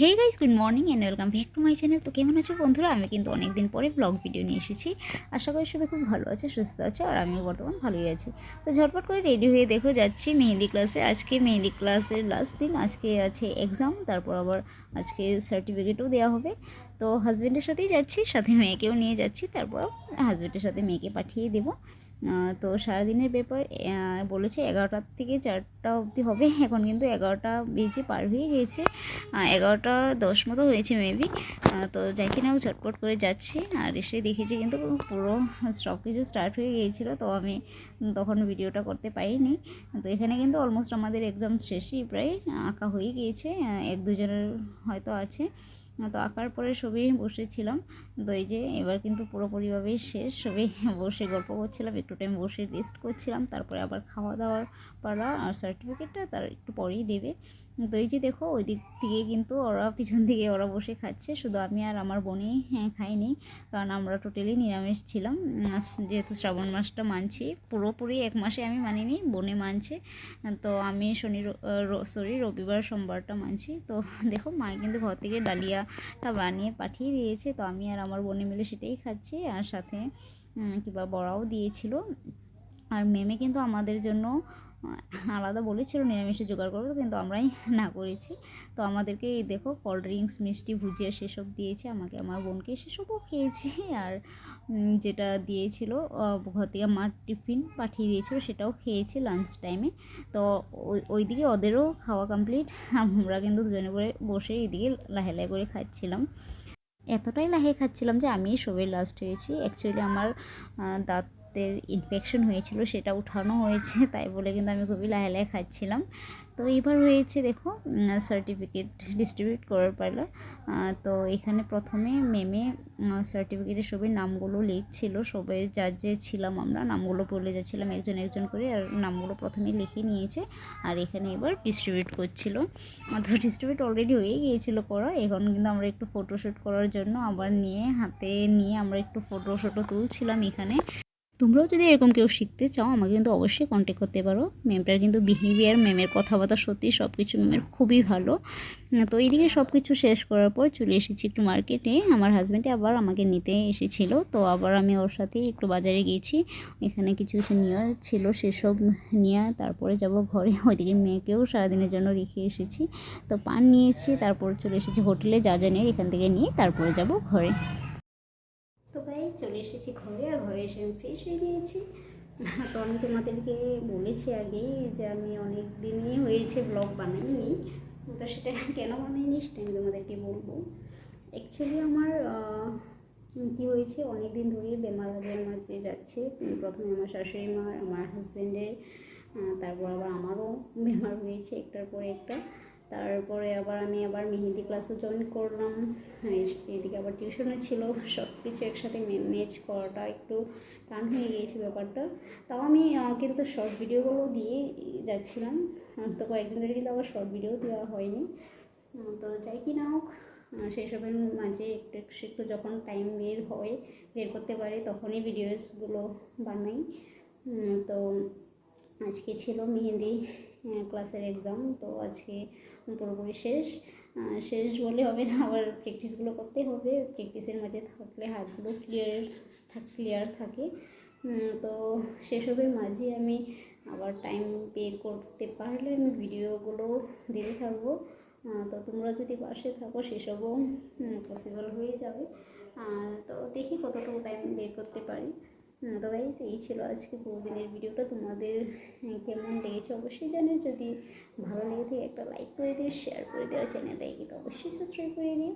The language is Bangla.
Hey guys good morning and welcome back to my channel তো কেমন আছো বন্ধুরা? আমি কিন্তু অনেক দিন পরে ব্লগ ভিডিও নিয়ে এসেছি। আশা করি সবাই খুব ভালো আছে, সুস্থ আছে আর আমিও বর্তমান ভালোই আছি। তো ঝটপট করে রেডি হয়ে দেখো, যাচ্ছি মেহেন্দি ক্লাসে আজকে মেহেন্দি ক্লাসের লাস্ট দিন। আজকে আছে এক্সাম তারপর আবার আজকে সার্টিফিকেটও দেওয়া হবে। তো হাজব্যান্ডের সাথেই যাচ্ছি, সাথে মেয়েকেও নিয়ে যাচ্ছি, তারপর হাজব্যান্ডের সাথে মেয়েকে পাঠিয়ে দেবো। তো সারাদিনের পেপার বলেছে এগারোটার থেকে চারটা অবধি হবে। এখন কিন্তু এগারোটা বেজে পার হয়ে গিয়েছে। এগারোটা দশ মতো হয়েছে মেবি তো যাই কিনা ঝটপট করে যাচ্ছি। আর এসে দেখেছি কিন্তু পুরো সব কিছু স্টার্ট হয়ে গিয়েছিল। তো আমি তখন ভিডিওটা করতে পারিনি। তো এখানে কিন্তু অলমোস্ট আমাদের এক্সাম শেষই প্রায় আঁকা হয়ে গিয়েছে। এক দুজনের হয়তো আছে। তো আঁকার পরে সবই বসেছিলাম। তো এই যে এবার কিন্তু পুরোপুরিভাবেই শেষ সবই বসে গল্প করছিলাম, একটু টাইম বসে রেস্ট করছিলাম, তারপরে আবার খাওয়া দাওয়ার পালা আর সার্টিফিকেটটা তার একটু পরেই দেবে। তো এই যে দেখো, ওই দিক থেকে কিন্তু ওরা পিছন দিকে ওরা বসে খাচ্ছে। শুধু আমি আর আমার বোনই হ্যাঁ খাইনি। কারণ আমরা টোটালি নিরামিষ ছিলাম। যেহেতু শ্রাবণ মাসটা মানছি, পুরোপুরি এক মাসে আমি মানিনি বোনে মানছে। তো আমি শনি সরি রবিবার, সোমবারটা মানছি। তো দেখো, মা কিন্তু ঘর থেকে ডালিয়াটা বানিয়ে পাঠিয়ে দিয়েছে। তো আমি আর আমার বোনে মিলে সেটাই খাচ্ছি। আর সাথে কিবা বড়াও দিয়েছিল। আর মেমে কিন্তু আমাদের জন্য আলাদা বলেছিল নিরামিষে জোগাড় করব কিন্তু আমরাই না করেছি। তো আমাদেরকে দেখো কোল্ড ড্রিঙ্কস মিষ্টি ভুজিয়া সেসব দিয়েছে। আমাকে আমার বোনকে সেসবও খেয়েছি আর যেটা দিয়েছিল ঘর থেকে মার টিফিন পাঠিয়ে দিয়েছিল সেটাও খেয়েছি লাঞ্চ টাইমে তো ওই ওইদিকে ওদেরও খাওয়া কমপ্লিট আমরা কিন্তু দুজনে করে বসে এইদিকে লাহে লাহে করে খাচ্ছিলাম। এতটাই লাহে খাচ্ছিলাম যে আমি সবে লাস্ট হয়েছি। অ্যাকচুয়ালি আমার আহ, দাঁতের ইনফেকশন হয়েছিল সেটা উঠানো হয়েছে তাই বলে কিন্তু আমি খুবই লাহে লাহে খাচ্ছিলাম। তো এবার হয়েছে দেখো সার্টিফিকেট ডিস্ট্রিবিউট করার আহ, তো এখানে প্রথমে মেমে সার্টিফিকেটের সবই নামগুলো লিখছিল সবাই যা যে ছিলাম আমরা নামগুলো বলে যাচ্ছিলাম একজন একজন করে আর নামগুলো প্রথমে লিখে নিয়েছে আর এখানে এবার ডিস্ট্রিবিউট করছিল। তো ডিস্ট্রিবিউট অলরেডি হয়ে গিয়েছিল করা এখন কিন্তু আমরা একটু ফটোশ্যুট করার জন্য আবার নিয়ে হাতে নিয়ে আমরা একটু ফটো শটো তুলছিলাম এখানে। তোমরাও যদি এরকম কেউ শিখতে চাও, আমাকে কিন্তু অবশ্যই কন্ট্যাক্ট করতে পারো। ম্যামটার কিন্তু বিহেভিয়ার ম্যামের কথাবার্তা সত্যি সব কিছু ম্যামের খুবই ভালো। তো এইদিকে সব কিছু শেষ করার পর চলে এসেছি একটু মার্কেটে আমার হাজব্যান্ডে আবার আমাকে নিতে এসেছিল। তো আবার আমি ওর সাথেই একটু বাজারে গিয়েছি। এখানে কিছু কিছু নেওয়ার ছিল, সেসব নিয়ে তারপরে যাব ঘরে। ওইদিকে মেয়েকেও সারাদিনের জন্য রেখে এসেছি। তো পান নিয়েছি, তারপর চলে এসেছি হোটেলে যা যা নিয়ে এখান থেকে নিয়ে তারপরে যাব ঘরে। তো চলে এসেছি ঘরে আর ঘরে এসে আমি ফ্রেশ হয়ে গিয়েছি। তো আমি তোমাদেরকে বলেছি আগেই যে আমি অনেক দিনই হয়েছে ব্লগ বানাইনি। তো সেটা কেন বানাইনি সেটা আমি তোমাদেরকে বলব। অ্যাকচুয়ালি আমার কী হয়েছে অনেক দিন ধরেই বেমার আজার মাঝে যাচ্ছে। প্রথমে আমার শাশুড়ি মার আমার হাজব্যান্ডের তারপর আবার আমারও বেমার হয়েছে একটার পরে একটা। তারপরে আবার আমি আবার মেহেন্দি ক্লাসও জয়েন করলাম। এদিকে আবার টিউশনও ছিল সব কিছু একসাথে ম্যানেজ করাটা একটু টান হয়ে গিয়েছে ব্যাপারটা। তাও আমি কিন্তু শর্ট ভিডিওগুলো দিয়ে যাচ্ছিলাম। তো কয়েকদিন ধরে কিন্তু আবার শর্ট ভিডিও দেওয়া হয়নি। তো যাই কি না হোক, সেসবের মাঝে একটু একটু যখন টাইম বের হয়, বের করতে পারি, তখনই ভিডিওসগুলো বানাই। তো আজকে ছিল মেহেন্দি ক্লাসের এক্সাম তো আজকে পুরোপুরি শেষ। শেষ বলে হবে না, আবার প্র্যাকটিসগুলো করতে হবে। প্র্যাকটিসের মাঝে থাকলে হাতগুলো ক্লিয়ার ক্লিয়ার থাকে। তো সেসবের মাঝে আমি আবার টাইম বের করতে পারলে আমি ভিডিওগুলো দিতে থাকব। তো তোমরা যদি পাশে থাকো সেসবও পসিবল হয়ে যাবে। তো দেখি কতটুকু টাইম বের করতে পারি। তো গাইজ এই ছিল আজকে পুরো দিনের ভিডিওটা। তোমাদের কেমন লেগেছে অবশ্যই জানে যদি ভালো লেগে থাকে, একটা লাইক করে দিও শেয়ার করে দিও চ্যানেলটাকে কিন্তু অবশ্যই সাবস্ক্রাইব করে দিও।